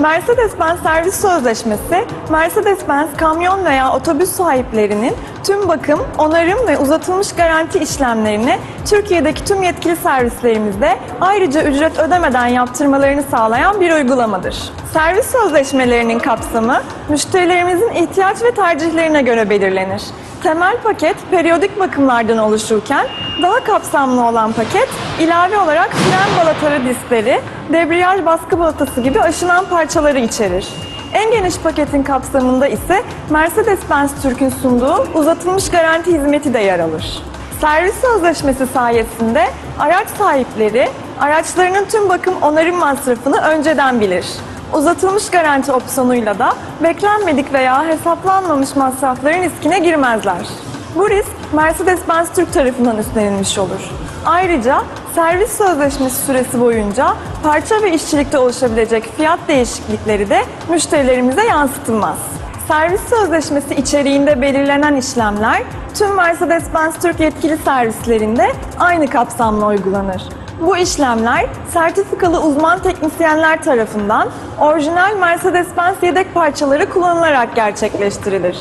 Mercedes-Benz servis sözleşmesi, Mercedes-Benz kamyon veya otobüs sahiplerinin tüm bakım, onarım ve uzatılmış garanti işlemlerini Türkiye'deki tüm yetkili servislerimizde ayrıca ücret ödemeden yaptırmalarını sağlayan bir uygulamadır. Servis sözleşmelerinin kapsamı, müşterilerimizin ihtiyaç ve tercihlerine göre belirlenir. Temel paket periyodik bakımlardan oluşurken daha kapsamlı olan paket ilave olarak fren balataları diskleri, debriyaj baskı balatası gibi aşınan parçaları içerir. En geniş paketin kapsamında ise Mercedes-Benz Türk'ün sunduğu uzatılmış garanti hizmeti de yer alır. Servis sözleşmesi sayesinde araç sahipleri araçlarının tüm bakım onarım masrafını önceden bilir. Uzatılmış garanti opsiyonuyla da beklenmedik veya hesaplanmamış masrafların riskine girmezler. Bu risk Mercedes-Benz Türk tarafından üstlenilmiş olur. Ayrıca servis sözleşmesi süresi boyunca parça ve işçilikte oluşabilecek fiyat değişiklikleri de müşterilerimize yansıtılmaz. Servis sözleşmesi içeriğinde belirlenen işlemler tüm Mercedes-Benz Türk yetkili servislerinde aynı kapsamla uygulanır. Bu işlemler sertifikalı uzman teknisyenler tarafından orijinal Mercedes-Benz yedek parçaları kullanılarak gerçekleştirilir.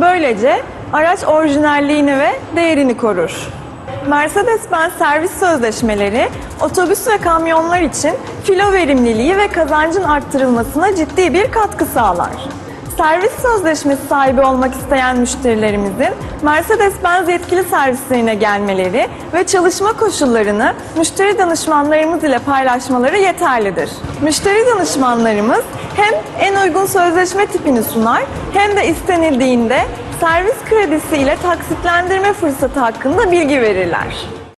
Böylece araç orijinalliğini ve değerini korur. Mercedes-Benz servis sözleşmeleri otobüs ve kamyonlar için filo verimliliği ve kazancın arttırılmasına ciddi bir katkı sağlar. Servis sözleşmesi sahibi olmak isteyen müşterilerimizin Mercedes-Benz yetkili servislerine gelmeleri ve çalışma koşullarını müşteri danışmanlarımız ile paylaşmaları yeterlidir. Müşteri danışmanlarımız hem en uygun sözleşme tipini sunar hem de istenildiğinde servis kredisi ile taksitlendirme fırsatı hakkında bilgi verirler.